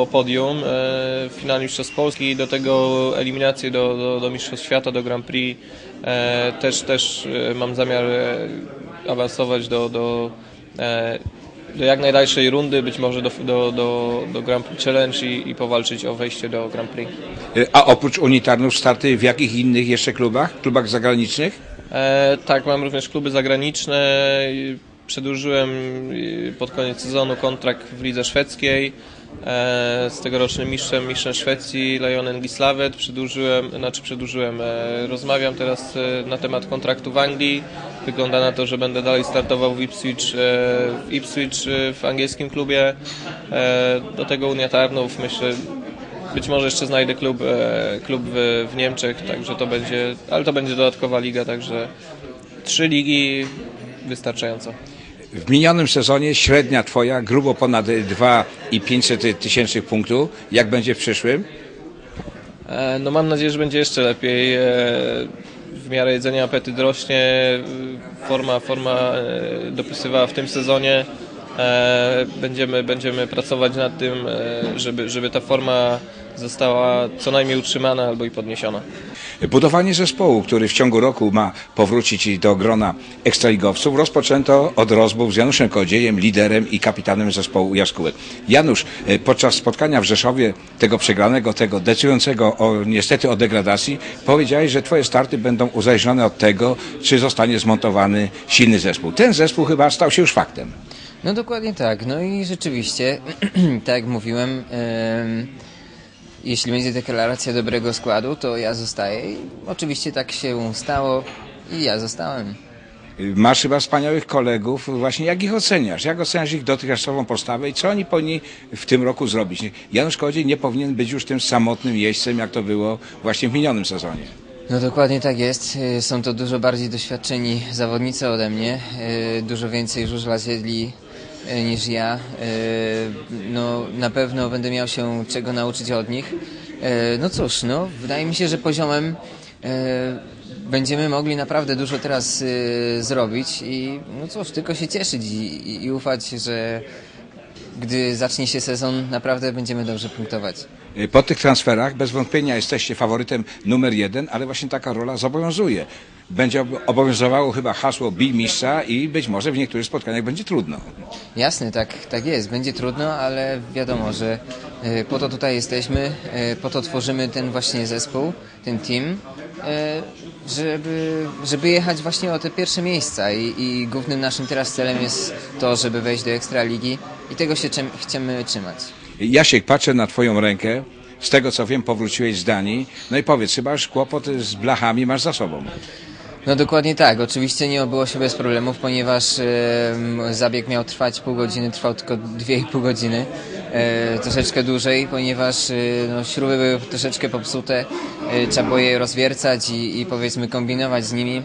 O podium, e, finał Mistrzostw Polski, do tego eliminację do, do, do Mistrzostw Świata, do Grand Prix. E, też, też e, mam zamiar awansować do, do, do jak najdalszej rundy, być może do, do, do, do Grand Prix Challenge i, i powalczyć o wejście do Grand Prix. A oprócz unitarnów starty w jakich innych jeszcze klubach? Klubach zagranicznych? E, tak, mam również kluby zagraniczne. Przedłużyłem e, pod koniec sezonu kontrakt w lidze szwedzkiej e, z tegorocznym mistrzem, mistrzem Szwecji, Lejonem Gislavet. Przedłużyłem, znaczy przedłużyłem, e, rozmawiam teraz e, na temat kontraktu w Anglii. Wygląda na to, że będę dalej startował w Ipswich, w, Ipswich w angielskim klubie. Do tego Unia Tarnów, myślę, być może jeszcze znajdę klub, klub w, w Niemczech, także to będzie, ale to będzie dodatkowa liga, także trzy ligi wystarczająco. W minionym sezonie średnia twoja grubo ponad 2,5 tysięcznych punktów. Jak będzie w przyszłym? E, No mam nadzieję, że będzie jeszcze lepiej. E, W miarę jedzenia apetyt rośnie, e, forma, forma dopisywała w tym sezonie. Będziemy, będziemy pracować nad tym, żeby, żeby ta forma została co najmniej utrzymana albo i podniesiona. Budowanie zespołu, który w ciągu roku ma powrócić do grona ekstraligowców, rozpoczęto od rozmów z Januszem Kodziejem, liderem i kapitanem zespołu Jaskółek. Janusz, e, podczas spotkania w Rzeszowie, tego przegranego, tego decydującego o, niestety o degradacji, powiedziałeś, że twoje starty będą uzależnione od tego, czy zostanie zmontowany silny zespół. Ten zespół chyba stał się już faktem. No dokładnie tak. No i rzeczywiście, tak jak mówiłem, em, jeśli będzie deklaracja dobrego składu, to ja zostaję. I oczywiście tak się stało i ja zostałem. Masz chyba wspaniałych kolegów. Właśnie jak ich oceniasz? Jak oceniasz ich dotychczasową postawę i co oni powinni w tym roku zrobić? Janusz Kodziej nie powinien być już tym samotnym jeźdźcem, jak to było właśnie w minionym sezonie. No dokładnie tak jest. Y, Są to dużo bardziej doświadczeni zawodnicy ode mnie. Y, Dużo więcej żużla zjedli niż ja. Y, No na pewno będę miał się czego nauczyć od nich. Y, No cóż, no wydaje mi się, że poziomem będziemy mogli naprawdę dużo teraz zrobić i no cóż, tylko się cieszyć i, i ufać, że gdy zacznie się sezon, naprawdę będziemy dobrze punktować. Y, Po tych transferach bez wątpienia jesteście faworytem numer jeden, ale właśnie taka rola zobowiązuje. Będzie ob- obowiązywało chyba hasło bij mistrza i być może w niektórych spotkaniach będzie trudno. Jasne, tak, tak jest. Będzie trudno, ale wiadomo, że e, po to tutaj jesteśmy, e, po to tworzymy ten właśnie zespół, ten team, żeby, żeby jechać właśnie o te pierwsze miejsca i, i głównym naszym teraz celem jest to, żeby wejść do Ekstraligi i tego się chcemy trzymać. Jasiek, patrzę na twoją rękę. Z tego co wiem, powróciłeś z Danii. No i powiedz, chyba już kłopot z blachami masz za sobą. No dokładnie tak. Oczywiście nie obyło się bez problemów, ponieważ em, zabieg miał trwać pół godziny, trwał tylko dwie i pół godziny. E, troszeczkę dłużej, ponieważ e, no, śruby były troszeczkę popsute. E, trzeba było je rozwiercać i, i powiedzmy kombinować z nimi.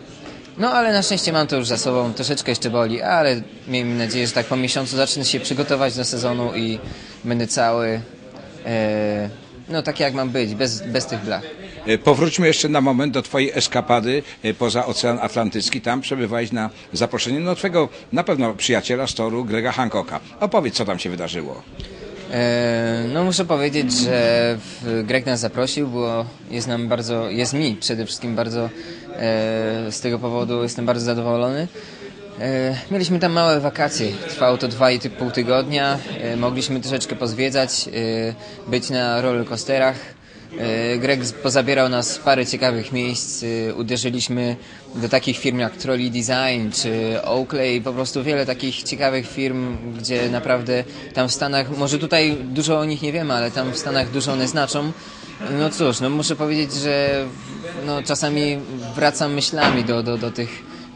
No ale na szczęście mam to już za sobą. Troszeczkę jeszcze boli, ale miejmy nadzieję, że tak po miesiącu zacznę się przygotować do sezonu i będę cały e, no tak jak mam być, bez, bez tych blach. Y, Powróćmy jeszcze na moment do twojej eskapady y, poza Ocean Atlantycki. Tam przebywałeś na zaproszenie no, twojego na pewno przyjaciela z toru, Grega Hancocka. Opowiedz, co tam się wydarzyło. E, No muszę powiedzieć, że Greg nas zaprosił, było, jest nam bardzo, jest mi przede wszystkim bardzo e, z tego powodu jestem bardzo zadowolony. E, Mieliśmy tam małe wakacje, trwało to 2,5 tygodnia, e, mogliśmy troszeczkę pozwiedzać, e, być na rollercoasterach. E, Greg pozabierał nas w parę ciekawych miejsc, e, uderzyliśmy do takich firm jak Trolley Design czy Oakley, po prostu wiele takich ciekawych firm, gdzie naprawdę tam w Stanach, może tutaj dużo o nich nie wiemy, ale tam w Stanach dużo one znaczą. No cóż, no muszę powiedzieć, że no, czasami wracam myślami do, do, do tych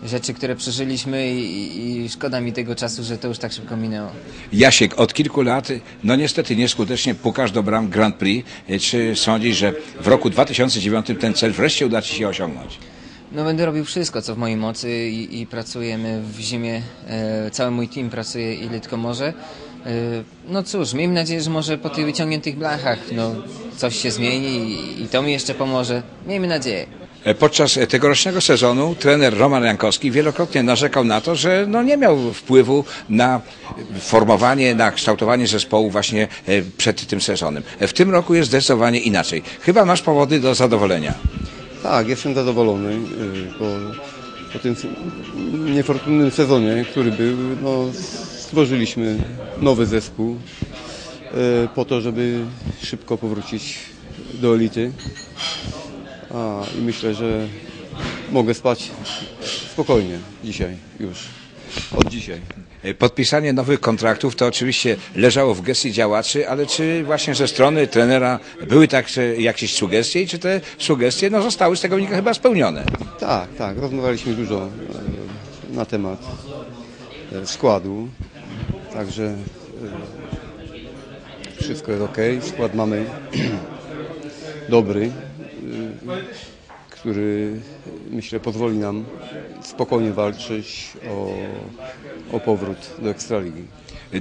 rzeczy, które przeżyliśmy i, i- szkoda mi tego czasu, że to już tak szybko minęło. Jasiek, od kilku lat, no niestety nieskutecznie pukasz do bram Grand Prix. Czy sądzisz, że w roku 2009 ten cel wreszcie uda ci się osiągnąć? No będę robił wszystko, co w mojej mocy i, i pracujemy w zimie. E, cały mój team pracuje ile tylko może. E, no cóż, miejmy nadzieję, że może po tych wyciągniętych blachach no, coś się zmieni i, i to mi jeszcze pomoże. Miejmy nadzieję. E, Podczas e, tegorocznego sezonu trener Roman Jankowski wielokrotnie narzekał na to, że no nie miał wpływu na formowanie, na kształtowanie zespołu właśnie e, przed tym sezonem. W tym roku jest zdecydowanie inaczej. Chyba masz powody do zadowolenia. Tak, jestem zadowolony, bo po tym niefortunnym sezonie, który był, no, stworzyliśmy nowy zespół po to, żeby szybko powrócić do elity. A, I myślę, że mogę spać spokojnie dzisiaj już, od dzisiaj. E, Podpisanie nowych kontraktów to oczywiście leżało w gestii działaczy, ale czy właśnie ze strony trenera były także jakieś sugestie i czy te sugestie no, zostały z tego wynika chyba spełnione? Tak, tak, rozmawialiśmy dużo e, na temat e, składu, także wszystko jest ok. Skład mamy dobry, który myślę pozwoli nam spokojnie walczyć o, o powrót do Ekstraligi.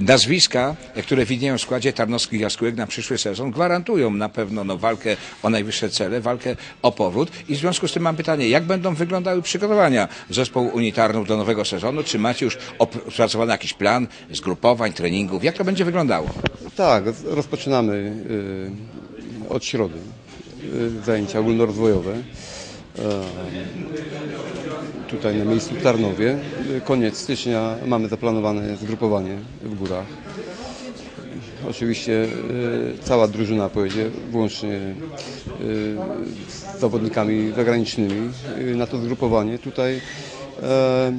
Nazwiska, które widnieją w składzie Tarnowskich Jaskółek na przyszły sezon gwarantują na pewno no, walkę o najwyższe cele, walkę o powrót i w związku z tym mam pytanie, jak będą wyglądały przygotowania zespołu unitarnów do nowego sezonu? Czy macie już opracowany jakiś plan zgrupowań, treningów? Jak to będzie wyglądało? Tak, roz- rozpoczynamy y, od środy zajęcia ogólnorozwojowe. E, Tutaj na miejscu w Tarnowie. Y, Koniec stycznia mamy zaplanowane zgrupowanie w górach. Oczywiście y, cała drużyna pojedzie włącznie y, z zawodnikami zagranicznymi y, na to zgrupowanie. Tutaj e,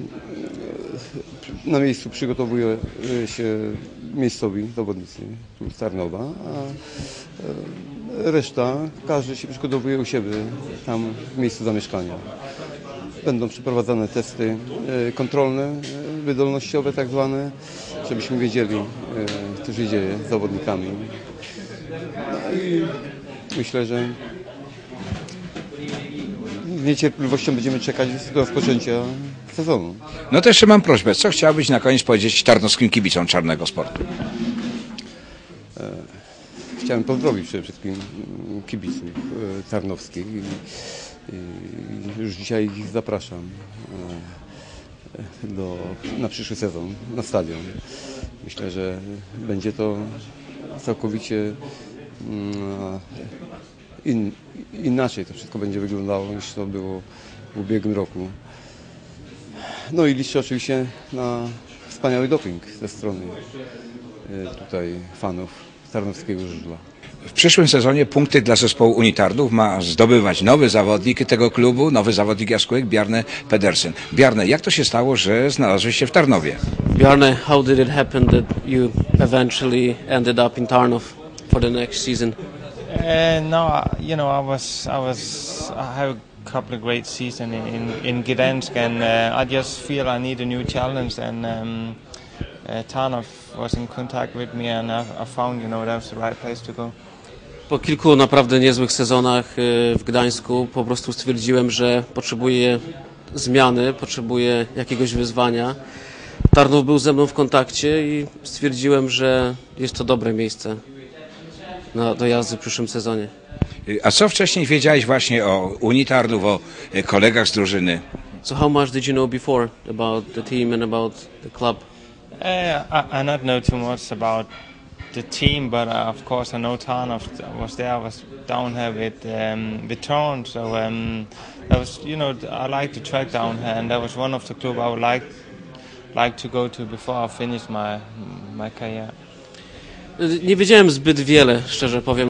na miejscu przygotowuje y, się miejscowi zawodnicy z Tarnowa, a e, reszta, każdy się przygotowuje u siebie tam w miejscu zamieszkania. Będą przeprowadzane testy e, kontrolne, e, wydolnościowe tak zwane, żebyśmy wiedzieli, e, co się dzieje z zawodnikami. No i myślę, że z niecierpliwością będziemy czekać do rozpoczęcia sezonu. No to jeszcze mam prośbę, co chciałbyś na koniec powiedzieć tarnowskim kibicom czarnego sportu? Chciałem pozdrowić przede wszystkim kibiców e, tarnowskich i, i już dzisiaj ich zapraszam e, do, na przyszły sezon na stadion. Myślę, że będzie to całkowicie mm, in, inaczej to wszystko będzie wyglądało niż to było w ubiegłym roku. No i liczę oczywiście na wspaniały doping ze strony e, tutaj fanów Tarnowskiego Żużla. W przyszłym sezonie punkty dla zespołu unitarnów ma zdobywać nowy zawodnik tego klubu, nowy zawodnik Jaskółek, Bjarne Pedersen. Bjarne, jak to się stało, że znalazłeś się w Tarnowie? Bjarne, how did it happen that you eventually ended up in Tarnov for the next season? Uh, no, you know, I was, I was, I had a couple of great seasons in, in, in Gdansk, and uh, I just feel I need a new challenge. And um, Po kilku naprawdę niezłych sezonach y, w Gdańsku po prostu stwierdziłem, że potrzebuję zmiany, potrzebuję jakiegoś wyzwania. Tarnów był ze mną w kontakcie i stwierdziłem, że jest to dobre miejsce na, do jazdy w przyszłym sezonie. A co wcześniej wiedziałeś właśnie o unitarnów, o e, kolegach z drużyny? So how much did you know before about the team and about the club? Uh, I, I not know too much about the team, but uh, of course I know Tarnov was there. I was down here with um, with Torrent, so um, that was you know I like to track down here, and that was one of the club I would like like to go to before I finish my my career. Nie wiedziałem zbyt wiele, szczerze powiem.